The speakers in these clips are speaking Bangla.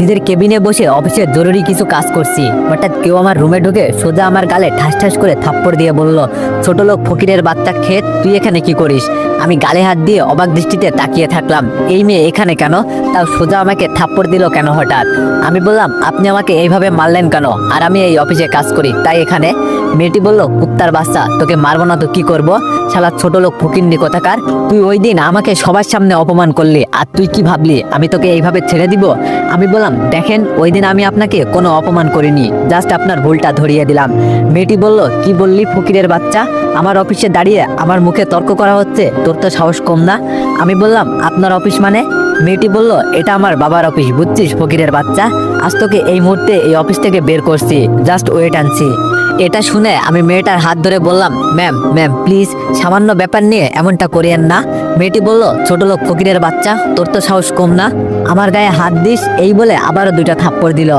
নিজের কেবিনে বসে অফিসের জরুরি কিছু কাজ করছি। হঠাৎ কেউ আমার রুমে ঢুকে সোজা আমার গালে ঠাস ঠাস করে থাপ্পড় দিয়ে বলল, ছোট লোক ফকিরের বাচ্চা খেত তুই এখানে কি করিস? আমি গালে হাত দিয়ে অবাক দৃষ্টিতে তাকিয়ে থাকলাম, এই মেয়ে এখানে কেন? তাও সোজা আমাকে থাপ্পড় দিল কেন হঠাৎ? আমি বললাম, আপনি আমাকে এইভাবে মারলেন কেন? আর আমি এই অফিসে কাজ করি, তাই এখানে? মেয়েটি বলল, কুত্তার বাচ্চা, তোকে মারবো না তো কি করব? শালা ছোট লোক ফকিন্নি কোথাকার? তুই ওই দিন আমাকে সবার সামনে অপমান করলি, আর তুই কি ভাবলি, আমি তোকে এইভাবে ছেড়ে দিব? আমি বললাম, দেখেন, ওই দিন আমি আপনাকে কোনো অপমান করিনি, জাস্ট আপনার ভুলটা ধরিয়ে দিলাম। মেয়েটি বলল, কি বললি ফকিরের বাচ্চা? আমার অফিসে দাঁড়িয়ে আমার মুখে তর্ক করা হচ্ছে, তোর তো সাহস কম না? আমি বললাম, আপনার অফিস মানে? মেয়েটি বলল, এটা আমার বাবার অফিস, বুঝছিস, ফকিরের বাচ্চা? আজ তোকে এই মুহূর্তে এই অফিস থেকে বের করছি, জাস্ট ওয়েট আনছি এটা শুনে আমি মেয়েটার হাত ধরে বললাম, ম্যাম ম্যাম, প্লিজ, সামান্য ব্যাপার নিয়ে এমনটা করিয়েন না। মেয়েটি বলল, ছোট লোক ফকিরের বাচ্চা, তোর তো সাহস কম না। আমার গায়ে হাত দিস, এই বলে আবারও দুইটা থাপ্পড় দিল।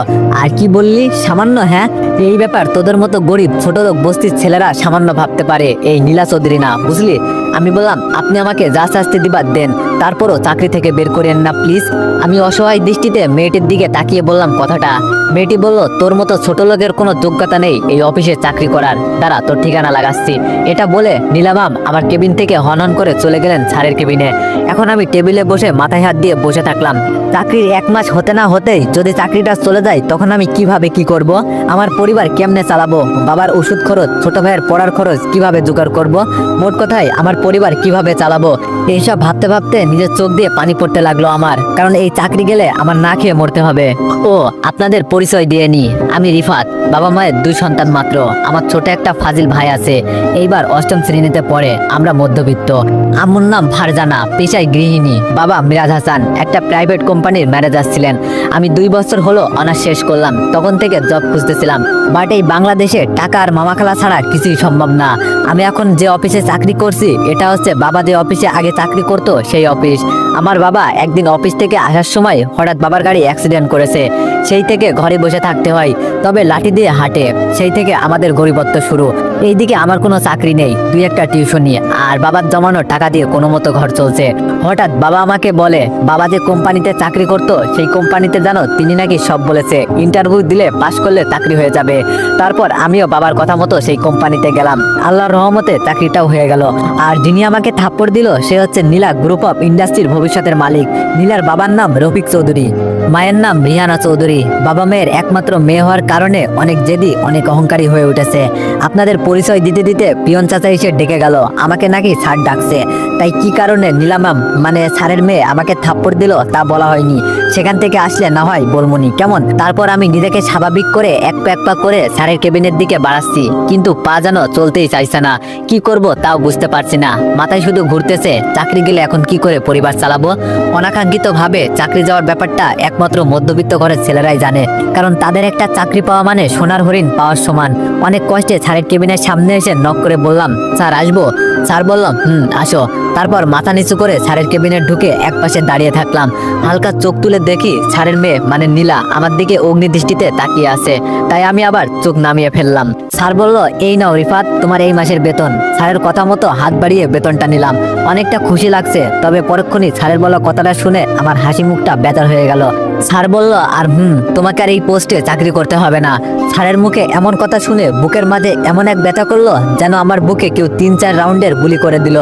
আর কি বললি? সামান্য হ্যাঁ? এই ব্যাপার তোদের মতো গরিব ছোট লোক বস্তির ছেলেরা সামান্য ভাবতে পারে, এই নীলা চৌধুরী না, বুঝলি? আমি বললাম, আপনি আমাকে যা শাস্তি দিবার দেন, তারপরও চাকরি থেকে বের করেন না, প্লিজ। আমি অসহায় দৃষ্টিতে মেয়েটির দিকে তাকিয়ে বললাম কথাটা। মেয়েটি বলল, তোর মতো ছোট লোকের কোনো যোগ্যতা নেই এই অফিসে চাকরি করার। দ্বারা তোর ঠিকানা লাগাচ্ছি। এটা বলে নীলামাম আমার কেবিন থেকে হনহন করে চলে গেলেন ছাড়ের কেবিনে। এখন আমি টেবিলে বসে মাথায় হাত দিয়ে বসে থাকলাম। চাকরির এক মাস হতে না হতেই যদি চাকরিটা চলে যায়, তখন আমি কীভাবে কি করব? আমার পরিবার কেমনে চালাবো? বাবার ওষুধ খরচ, ছোট ভাইয়ের পড়ার খরচ কীভাবে জোগাড় করব? মোট কথায়, আমার পরিবার কীভাবে চালাবো? এইসব ভাবতে ভাবতে নিজের চোখ দিয়ে পানি পড়তে লাগল আমার। কারণ এই চাকরি গেলে আমার না খেয়ে মরতে হবে। ও, আপনাদের পরিচয় দিয়ে নি। আমি রিফাত, বাবা মায়ের দুই সন্তান মাত্র। আমার ছোট একটা ফাজিল ভাই আছে। এইবার অষ্টম শ্রেণীতে পড়ে। আমরা মধ্যবিত্ত। আম্মুর নাম ফারজানা, পেশায় গৃহিণী। বাবা মিরাজ হাসান, একটা প্রাইভেট কোম্পানির ম্যানেজার ছিলেন। আমি দুই বছর হলো অনার্স শেষ করলাম, তখন থেকে জব খুঁজতেছিলাম। বাট এই বাংলাদেশে টাকা আর মামাখালা ছাড়া কিছুই সম্ভব না। আমি এখন যে অফিসে চাকরি করছি, এটা হচ্ছে বাবা যে অফিসে আগে চাকরি করতো, সেই অফিস। আমার বাবা একদিন অফিস থেকে আসার সময় হঠাৎ বাবার গাড়ি অ্যাক্সিডেন্ট করেছে। সেই থেকে ঘরে বসে থাকতে হয়, তবে লাঠি দিয়ে হাঁটে। সেই থেকে আমাদের গরিবত্ব শুরু। এইদিকে আমার কোনো চাকরি নেই, দুই একটা টিউশনি আর বাবার জমানো টাকা দিয়ে কোনো মতো ঘর চলছে। হঠাৎ বাবা আমাকে বলে, বাবা যে কোম্পানিতে চাকরি করতো, সেই কোম্পানিতে জানো, তিনি নাকি সব বলেছে ইন্টারভিউ দিলে পাশ করলে চাকরি হয়ে যাবে। তারপর আমিও বাবার কথা মতো সেই কোম্পানিতে গেলাম। আল্লাহর রহমতে চাকরিটাও হয়ে গেল। আর যিনি আমাকে থাপ্পড় দিল, সে হচ্ছে নীলা গ্রুপ অফ ইন্ডাস্ট্রির ভবিষ্যতের মালিক। নীলার বাবার নাম রফিক চৌধুরী। মায়ের নাম রিহানা চৌধুরী। বাবা মেয়ের একমাত্র মেয়ে হওয়ার কারণে অনেক জেদি, অনেক অহংকারী হয়ে উঠেছে। আপনাদের পরিচয় দিতে দিতে পিয়ন চাচা এসে ডেকে গেল। আমাকে নাকি স্যার ডাকছে। তাই কি কারণে? নীলামাম মানে স্যারের মেয়ে আমাকে থাপ্পড় দিল তা বলা হয়নি। সেখান থেকে আসলে না হয় বলমনি, কেমন? তারপর আমি নিজেকে স্বাভাবিক করে এক পা এক পা করে স্যারের কেবিনের দিকে বাড়াচ্ছি। কিন্তু পা যেন চলতেই চাইছে না। কি করব তাও বুঝতে পারছি না। মাথায় শুধু ঘুরতেছে, চাকরি গেলে এখন কি করে পরিবার চালাবো? অনাকাঙ্ক্ষিত ভাবে চাকরি যাওয়ার ব্যাপারটা একমাত্র মধ্যবিত্ত ঘরের ছেলেরাই জানে। কারণ তাদের একটা চাকরি পাওয়া মানে সোনার হরিণ পাওয়ার সমান। অনেক কষ্টে স্যারের কেবিনের সামনে এসে নক করে বললাম, স্যার, আসব? স্যার বললাম, হুম, আসো। তারপর মাথা নিচু করে স্যারের কেবিনে ঢুকে এক পাশে দাঁড়িয়ে থাকলাম। হালকা চোখ তুলে দেখি স্যারের মেয়ে মানে নীলা, আমার দিকে অগ্নি দৃষ্টিতে তাকিয়ে আছে। তাই আমি আবার চোখ নামিয়ে ফেললাম। স্যার বলল, এই নাও রিফাত, তোমার এই মাসের বেতন। স্যারের কথা মতো হাত বাড়িয়ে বেতনটা নিলাম। অনেকটা খুশি লাগছে, তবে পরক্ষণই স্যারের বলা কথাটা শুনে আমার হাসি মুখটা বেজার হয়ে গেল। স্যার বলল, আর হুম, তোমাকে আর এই পোস্টে চাকরি করতে হবে না। স্যারের মুখে এমন কথা শুনে বুকের মাঝে এমন এক ব্যথা করল যেন আমার বুকে কেউ তিন চার রাউন্ডের গুলি করে দিল।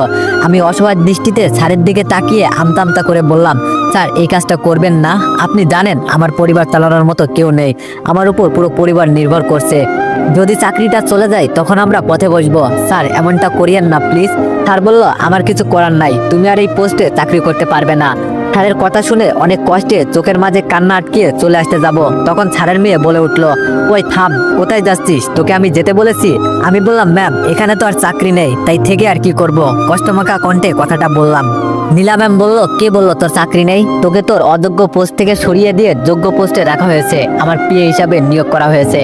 আমি অসহায় দৃষ্টিতে স্যারের দিকে তাকিয়ে আমতা আমতা করে বললাম, স্যার, এই কাজটা করবেন না। আপনি জানেন আমার পরিবার চালানোর মতো কেউ নেই। আমার উপর পুরো পরিবার নির্ভর করছে। যদি চাকরিটা চলে যায়, তখন আমরা পথে বসবো। স্যার, এমনটা করিয়েন না, প্লিজ। স্যার বলল, আমার কিছু করার নাই। তুমি আর এই পোস্টে চাকরি করতে পারবে না। স্যারের কথা শুনে অনেক কষ্টে চোখের মাঝে কান্না আটকিয়ে চলে আসতে যাব। তখন স্যারের মেয়ে বলে উঠল, ওই থাম, কোথায় যাচ্ছিস? তোকে আমি যেতে বলেছি। আমি বললাম, ম্যাম, এখানে তো আর চাকরি নেই, তাই থেকে আর কি করব? কষ্টমাখা কণ্ঠে কথাটা বললাম। নীলা ম্যাম বলল, কে বলল তোর চাকরি নেই? তোকে তোর অযোগ্য পোস্ট থেকে সরিয়ে দিয়ে যোগ্য পোস্টে রাখা হয়েছে। আমার পিএ হিসাবে নিয়োগ করা হয়েছে।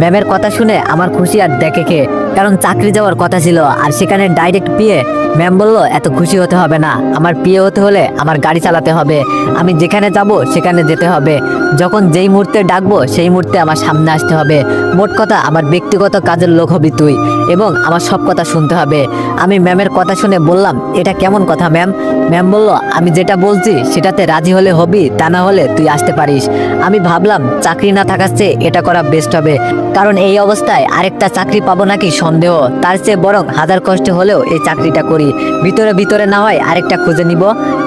ম্যামের কথা শুনে আমার খুশি আর দেখে কে। কারণ চাকরি যাওয়ার কথা ছিল, আর সেখানে ডাইরেক্ট পিএ ম্যাম বলল, এত খুশি হতে হবে না। আমার পিএ হতে হলে আমার গাড়ি চালাতে হবে। আমি যেখানে যাব সেখানে যেতে হবে। যখন যেই মুহূর্তে ডাকবো, সেই মুহূর্তে আমার সামনে আসতে হবে। মোট কথা, আমার ব্যক্তিগত কাজের লোক হবি তুই, এবং আমার সব কথা শুনতে হবে। আমি ম্যামের কথা শুনে বললাম, এটা কেমন কথা, ম্যাম? ম্যাম বলল, আমি যেটা বলছি, সেটাতে রাজি হলে হবি, তা না হলে তুই আসতে পারিস। আমি ভাবলাম, চাকরি না থাকার চেয়ে এটা করা বেস্ট হবে। কারণ এই অবস্থায় আরেকটা চাকরি পাবো নাকি সন্দেহ, তার চেয়ে বরং হাজার কষ্ট হলেও এই চাকরিটা করি। ভিতরে ভিতরে না হয় আরেকটা খুঁজে নিব।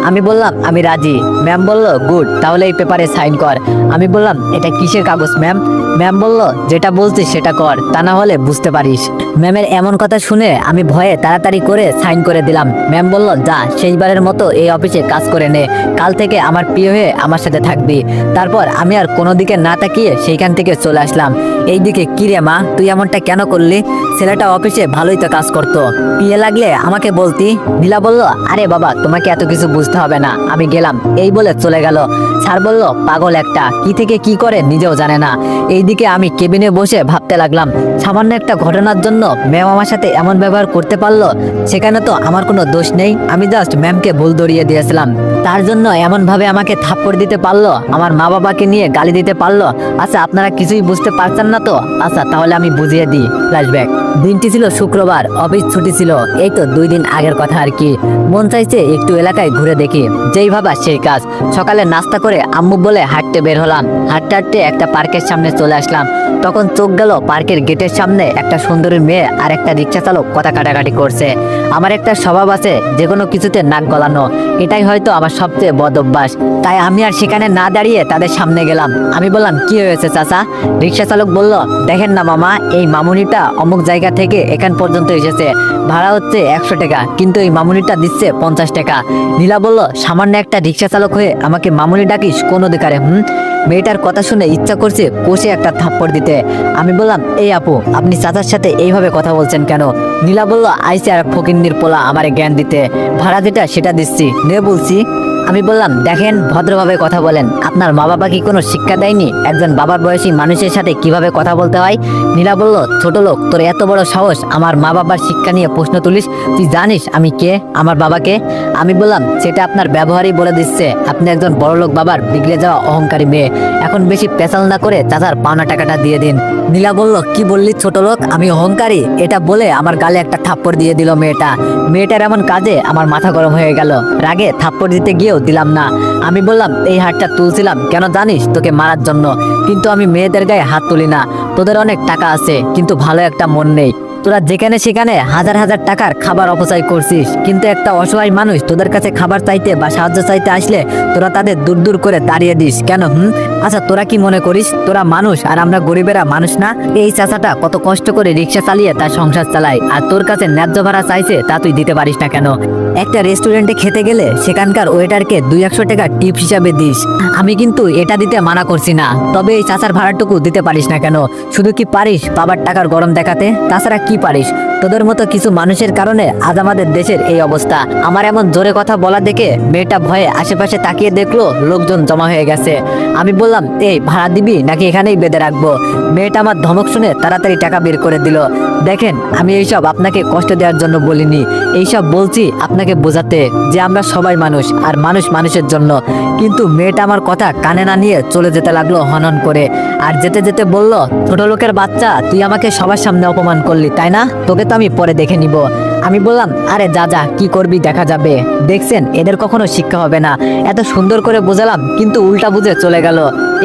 আমি বললাম, আমি রাজি। ম্যাম বলল, গুড, তাহলে এই পেপারে সাইন কর। আমি বললাম, এটা কিসের কাগজ, ম্যাম? ম্যাম বলল, যেটা বলছিস সেটা কর, তা না হলে বুঝতে পারিস। ম্যামের এমন কথা শুনে আমি ভয়ে তাড়াতাড়ি করে সাইন করে দিলাম। ম্যাম বলল, যা, শেষবারের মতো এই অফিসে কাজ করে নে। কাল থেকে আমার প্রিয় হয়ে আমার সাথে থাকবি। তারপর আমি আর কোনো দিকে না তাকিয়ে সেইখান থেকে চলে আসলাম। এইদিকে কি রে মা, তুই এমনটা কেন করলি? ছেলেটা অফিসে ভালোই তো কাজ করতো। পিয়ে লাগলে আমাকে বলতি? নীলা বলল, আরে বাবা, তোমাকে এত কিছু বুঝতে হবে না, আমি গেলাম। এই বলে চলে গেল। স্যার বলল, পাগল একটা, কি থেকে কি করে নিজেও জানে না। এইদিকে আমি কেবিনে বসে ভাবতে লাগলাম, সামান্য একটা ঘটনার জন্য ম্যাম আমার সাথে এমন ব্যবহার করতে পারল? সেখানে তো আমার কোনো দোষ নেই। আমি জাস্ট ম্যামকে ভুল ধরিয়ে দিয়েছিলাম। তার জন্য এমন ভাবে আমাকে থাপ্পড় দিতে পারল, আমার মা বাবাকে নিয়ে গালি দিতে পারল। আচ্ছা আপনারা কিছুই বুঝতে পারছেন না তো? আচ্ছা তাহলে আমি বুঝিয়ে দিই ফ্ল্যাশব্যাক দিনটি ছিল শুক্রবার, অফিস ছুটি ছিল। এই তো দুই দিন আগের কথা আর কি। মন চাইছে একটু এলাকায় ঘুরে দেখি। যেই ভাবা সেই কাজ। সকালে নাস্তা করে আম্মু বলে হাঁটতে বের হলাম। হাঁটতে হাঁটতে একটা পার্কের সামনে চলে আসলাম। তখন চোখ গেল পার্কের গেটের সামনে একটা সুন্দরী মেয়ে আর একটা রিক্সা চালক কথা কাটাকাটি করছে। আমার একটা স্বভাব আছে যে কোনো কিছুতে নাক গলানো। এটাই হয়তো আমার সবচেয়ে বদ অভ্যাস। তাই আমি আর সেখানে না দাঁড়িয়ে তাদের সামনে গেলাম। আমি বললাম, কি হয়েছে চাচা? রিক্সা চালক বলল, দেখেন না মামা, এই মামুনিটা অমুক জায়গা থেকে এখান পর্যন্ত এসেছে। ভাড়া হচ্ছে একশো টাকা, কিন্তু এই মামুনিটা দিচ্ছে পঞ্চাশ টাকা। নীলা বলল, সামান্য একটা রিক্সা চালক হয়ে আমাকে মামুনি ডাকিস, কোন অধিকারে, হুম? মেয়েটার কথা শুনে ইচ্ছা করছে কষে একটা থাপ্পড় দিতে। আমি বললাম, এই আপু, আপনি চাচার সাথে এইভাবে কথা বলছেন কেন? নীলা বলল আইসে আর ফকিন্নির পোলা আমার জ্ঞান দিতে। ভাড়া যেটা, সেটা দিচ্ছি। নে বলছি। আমি বললাম, দেখেন, ভদ্রভাবে কথা বলেন। আপনার মা বাবা কি কোনো শিক্ষা দেয়নি? একজন বাবার বয়সী মানুষের সাথে কীভাবে কথা বলতে হয়? নীলা বলল, ছোট লোক, তোর এত বড় সাহস, আমার মা বাবার শিক্ষা নিয়ে প্রশ্ন তুলিস। তুই জানিস আমি কে? আমার বাবাকে? আমি বললাম, সেটা আপনার ব্যবহারই বলে দিচ্ছে। আপনি একজন বড় লোক বাবার বিগড়ে যাওয়া অহংকারী মেয়ে। এখন বেশি পেশাল না করে চাচার পাওনা টাকাটা দিয়ে দিন। নীলা বলল, কি বললি ছোট লোক? আমি অহংকারী। এটা বলে আমার গালে একটা থাপ্পড় দিয়ে দিল মেয়েটা। মেয়েটার এমন কাজে আমার মাথা গরম হয়ে গেল। রাগে থাপ্পড় দিতে গিয়েও দিলাম না। আমি বললাম, এই হাতটা তুলছিলাম। কেন জানিস? তোকে মারার জন্য। কিন্তু আমি মেয়েদের গায়ে হাত তুলি না। তোদের অনেক টাকা আছে, কিন্তু ভালো একটা মন নেই। তোরা যেখানে সেখানে হাজার হাজার টাকার খাবার অপচয় করছিস। কিন্তু একটা অসহায় মানুষ তোদের কাছে খাবার চাইতে বা সাহায্য চাইতে আসলে তোরা তাদের দূর দূর করে তাড়িয়ে দিস। কেন, হুম? আচ্ছা তোরা কি মনে করিস? তোরা মানুষ আর আমরা গরিবেরা মানুষ না? এই চাচাটা কত কষ্ট করে রিক্সা চালিয়ে তার সংসার চালায়। আর তোর কাছে ন্যায্য ভাড়া চাইছে তা তুই দিতে পারিস না কেন? একটা রেস্টুরেন্টে খেতে গেলে সেখানকার ওয়েটারকে দুই একশো টাকা টিপ হিসাবে দিস। আমি কিন্তু এটা দিতে মানা করছি না। তবে এই চাচার ভাড়াটুকু দিতে পারিস না কেন? শুধু কি পারিস বাবার টাকার গরম দেখাতে? তাছাড়া কি পারিস? তোদের মতো কিছু মানুষের কারণে আজ আমাদের দেশের এই অবস্থা। আমার এমন জোরে কথা বলা দেখে মেয়েটা ভয়ে আশেপাশে তাকিয়ে দেখল লোকজন জমা হয়ে গেছে। আমি বললাম, এই ভাড়া দিবি নাকি এখানেই বেঁধে রাখব? মেয়েটা আমার ধমক শুনে তাড়াতাড়ি টাকা বের করে দিল। দেখেন, আমি এইসব আপনাকে কষ্ট দেওয়ার জন্য বলিনি। এইসব বলছি আপনাকে বোঝাতে যে আমরা সবাই মানুষ আর মানুষ মানুষের জন্য। কিন্তু মেয়েটা আমার কথা কানে না নিয়ে চলে যেতে লাগল হনন করে। আর যেতে যেতে বলল, ছোট লোকের বাচ্চা, তুই আমাকে সবার সামনে অপমান করলি, তাই না? তোকে তো আমি পরে দেখে নিব। আমি বললাম, আরে যা যা, কি করবি, দেখা যাবে। দেখছেন, এদের কখনো শিক্ষা হবে না। এত সুন্দর করে বোঝালাম, কিন্তু উল্টা বুঝে চলে গেল।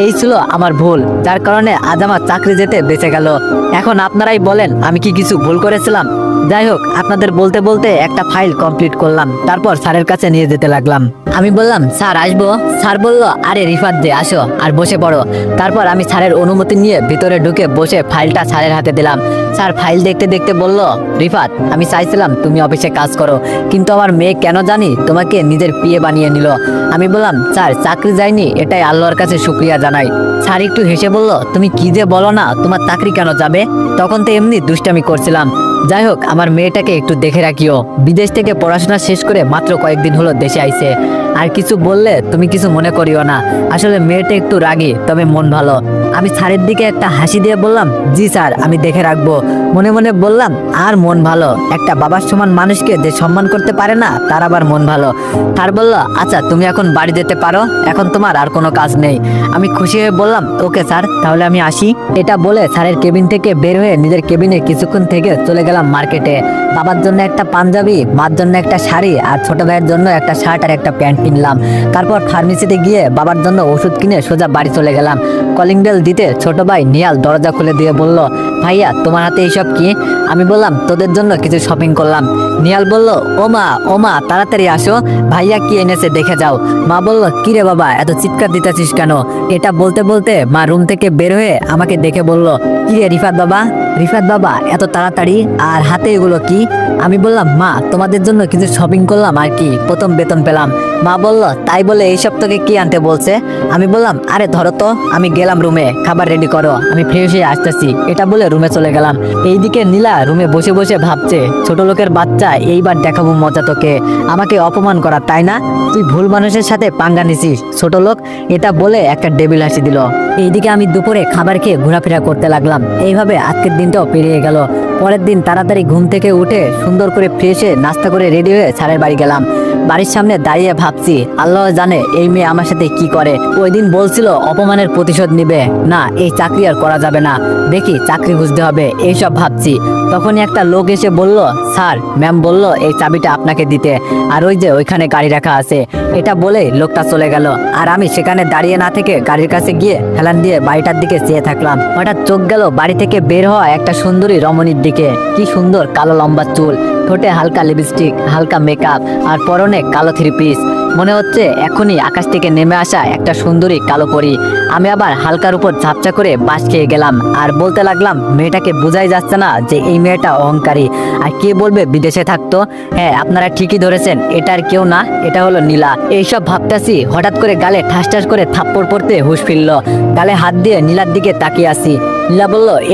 এই ছিল আমার ভুল, যার কারণে আজ আমার চাকরি যেতে বেঁচে গেল। এখন আপনারাই বলেন, আমি কি কিছু ভুল করেছিলাম? যাই হোক, আপনাদের বলতে বলতে একটা ফাইল কমপ্লিট করলাম, তারপর স্যারের কাছে নিয়ে যেতে লাগলাম। আমি বললাম, স্যার, আসব? স্যার বলল, আরে রিফাত দে, আসো, আর বসে পড়ো। তারপর আমি স্যারের অনুমতি নিয়ে ভিতরে ঢুকে বসে ফাইলটা স্যারের হাতে দিলাম। স্যার ফাইল দেখতে দেখতে বলল, রিফাত, আমি চাইছিলাম তুমি অফিসে কাজ করো, কিন্তু আমার মেয়ে কেন জানি তোমাকে নিজের পিয়ে বানিয়ে নিল। আমি বললাম, স্যার, চাকরি যায়নি, এটাই আল্লাহর কাছে শুক্রিয়া জানাই। স্যার একটু হেসে বলল, তুমি কি যে বলো না, তোমার চাকরি কেন যাবে? তখন তো এমনি দুষ্টামি করছিলাম। যাই হোক আমার মেয়েটাকে একটু দেখে রাখিও। বিদেশ থেকে পড়াশোনা শেষ করে মাত্র কয়েকদিন হলো দেশে আইছে। আর কিছু বললে তুমি কিছু মনে করিও না। আসলে মেয়েটা একটু রাগী, তবে মন ভালো। আমি স্যারের দিকে একটা হাসি দিয়ে বললাম, জি স্যার, আমি দেখে রাখব। মনে মনে বললাম, আর মন ভালো। একটা বাবার সমান মানুষকে যে সম্মান করতে পারে না, তার আবার মন ভালো। স্যার বলল আচ্ছা তুমি এখন বাড়ি যেতে পারো? এখন তোমার আর কোনো কাজ নেই। আমি খুশি হয়ে বললাম, ওকে স্যার, তাহলে আমি আসি। এটা বলে স্যারের কেবিন থেকে বের হয়ে নিজের কেবিনে কিছুক্ষণ থেকে চলে গেলাম মার্কেটে। বাবার জন্য একটা পাঞ্জাবি, মার জন্য একটা শাড়ি, আর ছোট ভাইয়ের জন্য একটা শার্ট আর একটা প্যান্ট কিনলাম। তারপর ফার্মেসিতে গিয়ে বাবার জন্য ওষুধ কিনে সোজা বাড়ি চলে গেলাম। কলিং বেল দিতে ছোট ভাই নিয়াল দরজা খুলে দিয়ে বলল ভাইয়া, তোমার হাতে এইসব কি? আমি বললাম, তোদের জন্য কিছু শপিং করলাম। নিয়াল বলল ও মা ও মা তাড়াতাড়ি আসো। ভাইয়া কি এনেছে দেখে যাও। মা বলল কি রে বাবা, এত চিৎকার দিতেছিস কেন? এটা বলতে বলতে মা রুম থেকে বের হয়ে আমাকে দেখে বলল কি রে রিফাত বাবা? রিফাত বাবা, এত তাড়াতাড়ি? আর হাতে এগুলো কি? আমি বললাম, মা, তোমাদের জন্য কিছু শপিং করলাম আর কি, প্রথম বেতন পেলাম। মা বলল, তাই বলে এইসব তোকে কি আনতে বলছে? আমি বললাম, আরে ধরো তো, আমি গেলাম রুমে, খাবার রেডি করো, আমি ফ্রেশ হয়ে আসতেছি। এটা বলে রুমে চলে গেলাম। এইদিকে নীলা রুমে বসে বসে ভাবছে, ছোট লোকের বাচ্চা, এইবার দেখাবো মজা তোকে। আমাকে অপমান করা, তাই না? তুই ভুল মানুষের সাথে পাঙ্গা নিছিস। ছোট লোক, এটা বলে একটা ডেবিল হাসি দিল। এইদিকে আমি দুপুরে খাবার খেয়ে ঘোরাফেরা করতে লাগলাম। এইভাবে আজকের দিনটাও পেরিয়ে গেল। পরের দিন তাড়াতাড়ি ঘুম থেকে উঠে সুন্দর করে ফ্রেশে নাস্তা করে রেডি হয়ে স্যারের বাড়ি গেলাম। বাড়ির সামনে দাঁড়িয়ে ভাবছি, আল্লাহ জানে এই মেয়ে আমার সাথে কি করে। ওই দিন বলছিল, অপমানের প্রতিশোধ নিবে। না, এই চাকরি আর করা যাবে না। দেখি চাকরি খুঁজতে হবে, এইসব ভাবছি। তখনই একটা লোক এসে বলল, স্যার, ম্যাম বলল, এই চাবিটা আপনাকে দিতে। আর ওই যে ওইখানে গাড়ি রাখা আছে, এটা বলে লোকটা চলে গেল। আর আমি সেখানে দাঁড়িয়ে না থেকে গাড়ির কাছে গিয়ে হেলান দিয়ে বাড়িটার দিকে চেয়ে থাকলাম। হঠাৎ চোখ গেল বাড়ি থেকে বের হওয়া একটা সুন্দরী রমণীর দিকে। কি সুন্দর কালো লম্বা চুল। ঠোঁটে হালকা লিপস্টিক হালকা মেকআপ আর পরনে কালো থ্রি পিস মনে হচ্ছে এখনই আকাশ থেকে নেমে আসা একটা সুন্দরী কালো পরি। আমি আবার হালকার উপর ঝাপচা করে বাস খেয়ে গেলাম আর বলতে লাগলাম, মেয়েটাকে বোঝাই যাচ্ছে না যে এই মেয়েটা অহংকারী। আর কে বলবে বিদেশে থাকতো? হ্যাঁ আপনারা ঠিকই ধরেছেন এটার কেউ না, এটা হলো নীলা। এইসব ভাবতাছি, হঠাৎ করে গালে ঠাস ঠাস করে থাপ্পড় পড়তে হুশ ফিরল। গালে হাত দিয়ে নীলার দিকে তাকিয়ে আসি নীলা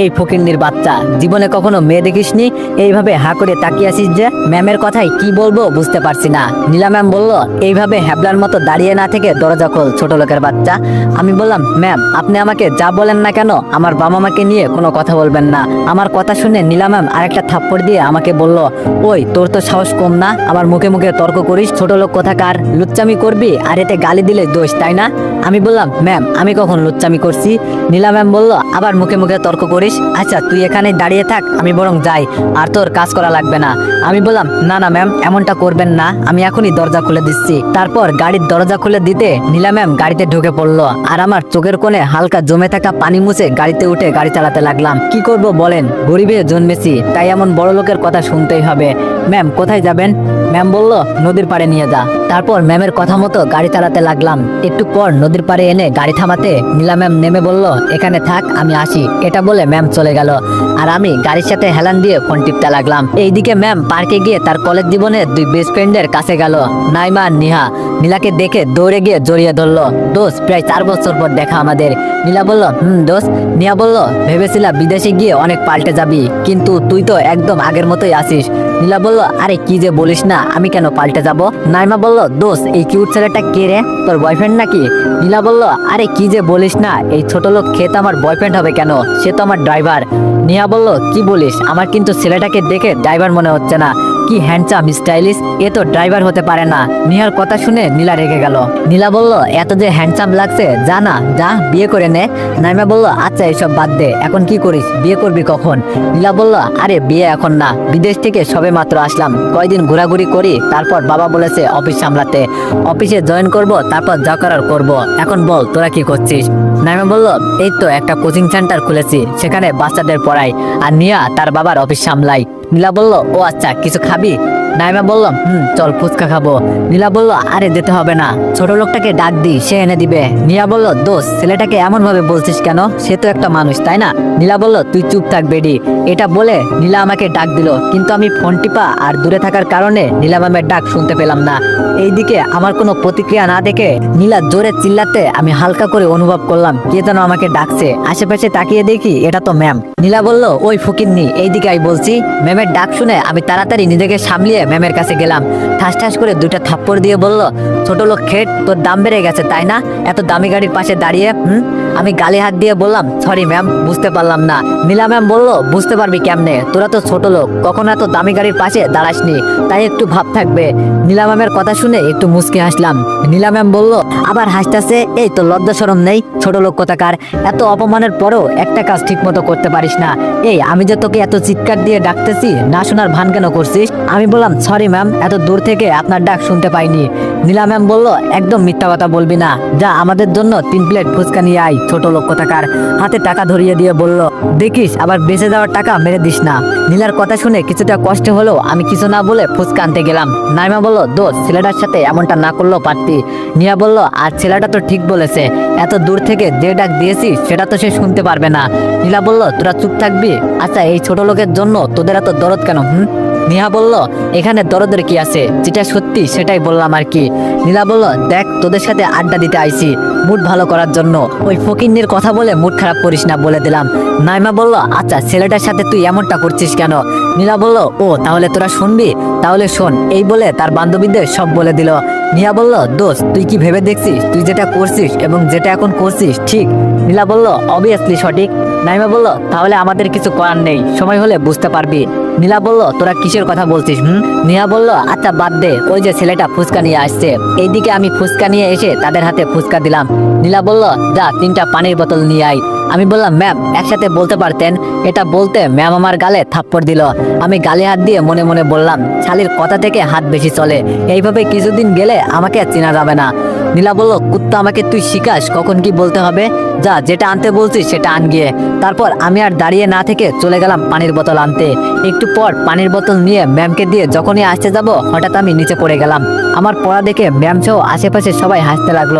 এই ফকিন্নির বাচ্চা, জীবনে কখনো মেয়ে দেখিসনি? এইভাবে হা করে তাকিয়ে আসিস যে, ম্যামের কথাই কি বলব বুঝতে পারছি না। নীলা ম্যাম বলল, এইভাবে হ্যাবলার মতো দাঁড়িয়ে না থেকে দরজা খোল, ছোট লোকের বাচ্চা। আমি বললাম, ম্যাম, আপনি আমাকে যা বলেন না কেন, আমার বাবা মাকে নিয়ে কোনো কথা বলবেন না। আমার কথা শুনে নীলা ম্যাম আরেকটা থাপ্পড় দিয়ে আমাকে বলল, ওই, তোর তো সাহস কম না? আমার মুখে মুখে তর্ক করিস, ছোট লোক কোথাকার? লুচ্চামি করবি? আর এতে গালি দিলে দোষ, তাই না? আমি বললাম, ম্যাম, আমি কখন লুচ্চামি করছি? নীলা ম্যাম বলল, আবার মুখে মুখে তর্ক করিস? আচ্ছা তুই এখানে দাঁড়িয়ে থাক, আমি বরং যাই, আর তোর কাজ করা লাগবে না। আমি বললাম, না না, ম্যাম, এমনটা করবেন না, আমি এখনই দরজা খুলে দিচ্ছি। তারপর গাড়ির দরজা খুলে দিতে নীলা ম্যাম গাড়িতে ঢুকে পড়ল, আর আমার চোখের কোণে হালকা জমে থাকা পানি মুছে গাড়িতে উঠে গাড়ি চালাতে লাগলাম। কি করব বলেন? গরিবে জন্মেছি, তাই এমন বড় লোকের কথা শুনতেই হবে। ম্যাম, কোথায় যাবেন? ম্যাম বলল, নদীর পাড়ে নিয়ে যা। তারপর ম্যামের কথা মতো গাড়ি চালাতে লাগলাম। একটু পর নদীর পাড়ে এনে গাড়ি থামাতে নীলা ম্যাম নেমে বলল, এখানে থাক, আমি আসি। এটা বলে ম্যাম চলে গেল। আর আমি গাড়ির সাথে হেলান দিয়ে ফোন টিপতে লাগলাম। এইদিকে ম্যাম পার্কে গিয়ে তার কলেজ জীবনের দুই বেস্ট ফ্রেন্ডের কাছে গেল, নাইমা আর নিহা। নীলাকে দেখে দৌড়ে গিয়ে জড়িয়ে ধরলো। দোস্ত, প্রায় চার বছর পর দেখা আমাদের। নীলা বলল, হুম, দোস্ত। নিহা বলল ভেবেছিলাম বিদেশে গিয়ে অনেক পাল্টে যাবি, কিন্তু তুই তো একদম আগের মতোই আসিস নীলা বলল, আরে কি যে বলিস না, আমি কেন পাল্টে যাব? নাইমা বলল, দোস্ত, এই কিউট ছেলেটা কে রে? তোর বয়ফ্রেন্ড নাকি? নীলা বলল, আরে কি যে বলিস না, এই ছোট লোক খেতে আমার বয়ফ্রেন্ড হবে কেন? সে তো আমার ড্রাইভার নিয়া বলল, কি বলিস? আমার কিন্তু ছেলেটাকে দেখে ড্রাইভার মনে হচ্ছে না। কি হ্যান্ডসাম স্টাইলিশ এ তো ড্রাইভার হতে পারে না। নিহার কথা শুনে নীলা রেগে গেল। নীলা বলল, এত যে হ্যান্ডসাম লাগছে, যা না, যা, বিয়ে করে নে। নাইমা বলল আচ্ছা এসব বাদ দে, এখন কি করিস, বিয়ে করবি কখন? নীলা বলল, আরে, বিয়ে এখন না, বিদেশ থেকে সবে মাত্র আসলাম। কয়দিন ঘোরাঘুরি করি, তারপর বাবা বলেছে অফিস সামলাতে। অফিসে জয়েন করব, তারপর যা করার করব। এখন বল, তোরা কি করছিস? নাইমা বলল, এই তো একটা কোচিং সেন্টার খুলেছি, সেখানে বাচ্চাদের পড়াই। আর নিয়া তার বাবার অফিস সামলাই। নীলা বলল, ও আচ্ছা কিছু খাবি? নাইমা বলল, হুম, চল ফুচকা খাব। নীলা বলল, আরে, যেতে হবে না। ছোট লোকটাকে ডাক দি সে এনে দিবে। নীলা বলল দোষ ছেলেটাকে এমন ভাবে বলছিস কেন? সে তো একটা মানুষ, তাই না? নীলা বলল, তুই চুপ থাক বেডি। এটা বলে নীলা আমাকে ডাক দিল। কিন্তু আমি ফোন টিপা আর দূরে থাকার কারণে নীলা ম্যামের ডাক শুনতে পেলাম না। এইদিকে আমার কোনো প্রতিক্রিয়া না দেখে নীলা জোরে চিল্লাতে আমি হালকা করে অনুভব করলাম, কে যেন আমাকে ডাকছে। আশেপাশে তাকিয়ে দেখি এটা তো ম্যাম। নীলা বলল, ওই ফকিরনি এইদিকে আমি বলছি। ম্যামের ডাক শুনে আমি তাড়াতাড়ি নিজেকে সামলিয়ে ম্যামের কাছে গেলাম। ঠাস ঠাস করে দুইটা থাপ্পড় দিয়ে বলল, ছোট লোক খেট, তোর দাম বেড়ে গেছে, তাই না? এত দামি গাড়ির পাশে দাঁড়িয়ে, হুম? আমি গালে হাত দিয়ে বললাম সরি ম্যাম বুঝতে পারলাম না। নীলা ম্যাম বলল, বুঝতে পারবি কেমনে? তোরা তো ছোট লোক, কখনো এত দামি গাড়ির পাশে দাঁড়াসনি, তাই একটু ভাব থাকবে। নীলা ম্যামের কথা শুনে একটু মুসকে হাসলাম। নীলা ম্যাম বলল, আবার হাসতেছে? এই তো লজ্জা সরম নেই, ছোট লোক কোথাকার? এত অপমানের পরও একটা কাজ ঠিক মতো করতে পারিস না। এই, আমি যে তোকে এত চিৎকার দিয়ে ডাকতেছি, না শোনার ভান কেন করছিস? আমি বললাম সরি ম্যাম এত দূর থেকে আপনার ডাক শুনতে পাইনি। নীলা ম্যাম বলল, একদম মিথ্যা কথা বলবি না। যা আমাদের জন্য তিন প্লেট ফুচকা নিয়ে আয়, ছোট লোক কোথাকার। হাতে টাকা ধরিয়ে দিয়ে বলল, দেখিস, আবার বেঁচে যাওয়ার টাকা মেরে দিস না। নীলার কথা শুনে কিছুটা কষ্ট হলো, আমি কিছু না বলে ফুচকা আনতে গেলাম। নাইমা বলল, দোস্ত, ছেলেটার সাথে এমনটা না করলেও পারতি। নিয়া বলল, আর ছেলেটা তো ঠিক বলেছে। এত দূর থেকে যে ডাক দিয়েছিস সেটা তো সে শুনতে পারবে না। নীলা বলল, তোরা চুপ থাকবি? আচ্ছা এই ছোট লোকের জন্য তোদের এত দরদ কেন, হুম? নিহা বলল, এখানে দরদের কি আছে? যেটা সত্যি সেটাই বললাম আর কি। নীলা বলল, দেখ, তোদের সাথে আড্ডা দিতে আইছি। মুড ভালো করার জন্য। ওই ফকিন্নির কথা বলে মুড খারাপ করিস না বলে দিলাম। নাইমা বলল আচ্ছা ছেলেটার সাথে তুই এমনটা করছিস কেন? নীলা বলল, ও, তাহলে তোরা শুনবি? তাহলে শোন। এই বলে তার বান্ধবীদের সব বলে দিল। নিয়া বলল, দোস্ত, তুই কি ভেবে দেখছিস? তুই যেটা করছিস এবং যেটা এখন করছিস, ঠিক? নীলা বলল অবভিয়াসলি সঠিক। নাইমা বলল, তাহলে আমাদের কিছু করার নেই। সময় হলে বুঝতে পারবি। নীলা বলল, তোরা কিসের কথা বলছিস, হুম? নিহা বলল আচ্ছা বাদ দে। ওই যে ছেলেটা ফুচকা নিয়ে আসছে। এইদিকে আমি ফুচকা নিয়ে এসে তাদের হাতে ফুচকা দিলাম। নীলা বলল যা তিনটা পানির বোতল নিয়ে আয়। আমি বললাম, ম্যাম, একসাথে বলতে পারতেন। এটা বলতে ম্যাম আমার গালে থাপ্পড় দিল। আমি গালে হাত দিয়ে মনে মনে বললাম, শালির কথা থেকে হাত বেশি চলে। এইভাবে কিছুদিন গেলে আমাকে চেনা যাবে না। নীলা বলল, কুত্তা আমাকে তুই শিখাস কখন কি বলতে হবে? যা, যেটা আনতে বলছিস সেটা আন গিয়ে। তারপর আমি আর দাঁড়িয়ে না থেকে চলে গেলাম পানির বোতল আনতে। একটু পর পানির বোতল নিয়ে ম্যামকে দিয়ে যখনই আসতে যাব, হঠাৎ আমি নিচে পড়ে গেলাম। আমার পড়া দেখে ম্যাম সহ আশেপাশে সবাই হাসতে লাগল।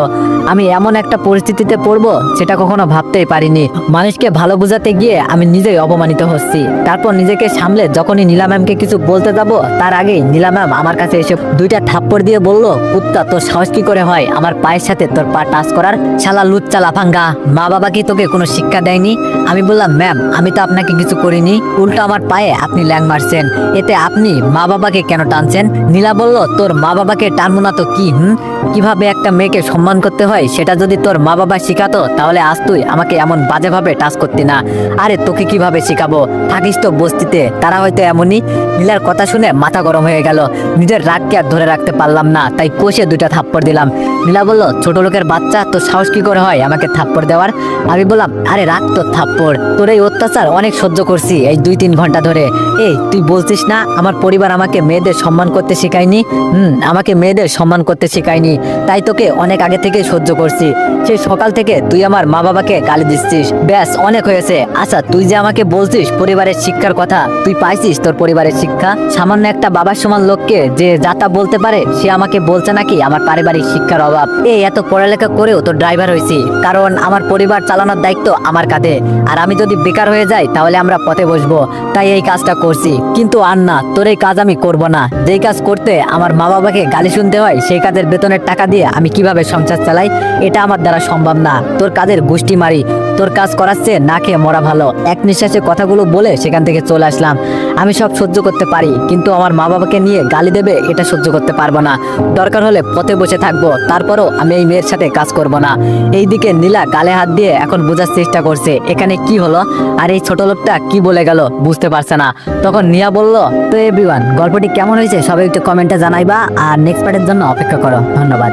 আমি এমন একটা পরিস্থিতিতে পড়ব সেটা কখনো ভাবতেই পারিনি। মানুষকে ভালো বোঝাতে গিয়ে আমি নিজেই অপমানিত হচ্ছি। তারপর নিজেকে সামলে যখনই নীলা ম্যামকে কিছু বলতে যাব, তার আগেই নীলা ম্যাম আমার কাছে এসে দুইটা থাপ্পড় দিয়ে বলল, কুত্তা, তোর সাহস কি করে হয়? আমার পায়ের সাথে তোর পা টাচ করার শালা লুচ্চা লাফাঙ্গা মা বাবা কি তোকে কোনো শিক্ষা দেয়নি? আমি বললাম, ম্যাম, আমি তো আপনাকে কিছু করিনি। উল্টো আমার পায়ে আপনি ল্যাং মারছেন। এতে আপনি মা বাবাকে কেন টানছেন? নীলা বলল, তোর মা বাবাকে টানবো না তো কি, হুম? কীভাবে একটা মেয়েকে সম্মান করতে হয়, সেটা যদি তোর মা বাবা শিখাতো, তাহলে আজ তুই আমাকে এমন বাজেভাবে টাচ করতি না। আরে তোকে কীভাবে শিখাবো? থাকিস তো বস্তিতে, তারা হয়তো এমনই। নীলার কথা শুনে মাথা গরম হয়ে গেল। নিজের রাগকে আর ধরে রাখতে পারলাম না, তাই কষে দুইটা থাপ্পড় দিলাম। নীলা বলল, ছোট লোকের বাচ্চা, তোর সাহস কি করে হয় আমাকে থাপ্পড় দেওয়ার? আমি বললাম, আরে রাগ তোর থাপ্পড়। তোর এই অত্যাচার অনেক সহ্য করছি এই দুই তিন ঘণ্টা ধরে। এই, তুই বলছিস না, আমার পরিবার আমাকে মেয়েদের সম্মান করতে শেখায়নি? হুম, আমাকে মেয়েদের সম্মান করতে শেখায়নি। তাই তোকে অনেক আগে থেকে সহ্য করছি। সেই সকাল থেকে তুই আমার মা বাবাকে গালি দিচ্ছিস। ব্যাস, অনেক হয়েছে। আচ্ছা তুই যে আমাকে বলছিস পরিবারের শিক্ষার কথা, তুই পাইছিস তোর পরিবারের শিক্ষা? সামান্য একটা বাবার সমান লোককে যে যাতা বলতে পারে, সে আমাকে বলছে নাকি আমার পারিবারিক শিক্ষার অভাব। এই, এত পড়ালেখা করেও তো ড্রাইভার হয়েছি। কারণ আমার পরিবার চালানোর দায়িত্ব আমার কাঁধে। আর আমি যদি বেকার হয়ে যাই, তাহলে আমরা পথে বসবো। তাই এই কাজটা করছি। কিন্তু আর না তোর এই কাজ আমি করব না। যেই কাজ করতে আমার মা বাবাকে গালি শুনতে হয়, সেই কাজের বেতনের টাকা দিয়ে আমি কীভাবে সংসার চালাই, এটা আমার দ্বারা সম্ভব না। তোর কাজের গোষ্ঠী মারি তোর কাজ করাচ্ছে না খেয়ে মরা ভালো। এক নিঃশ্বাসে কথাগুলো বলে সেখান থেকে চলে আসলাম। আমি সব সহ্য করতে পারি, কিন্তু আমার মা বাবাকে নিয়ে গালি দেবে এটা সহ্য করতে পারব না। দরকার হলে পথে বসে থাকব, তারপরও আমি এই মেয়ের সাথে কাজ করব না। এইদিকে নীলা গালে হাত দিয়ে এখন বোঝার চেষ্টা করছে, এখানে কি হলো? আর এই ছোট লোকটা কি বলে গেল বুঝতে পারছে না। তখন নিয়া বলল, তো এভরিওয়ান গল্পটি কেমন হয়েছে? সবাই একটু কমেন্টে জানাইবা, আর নেক্সট পার্টের জন্য অপেক্ষা করো। ধন্যবাদ।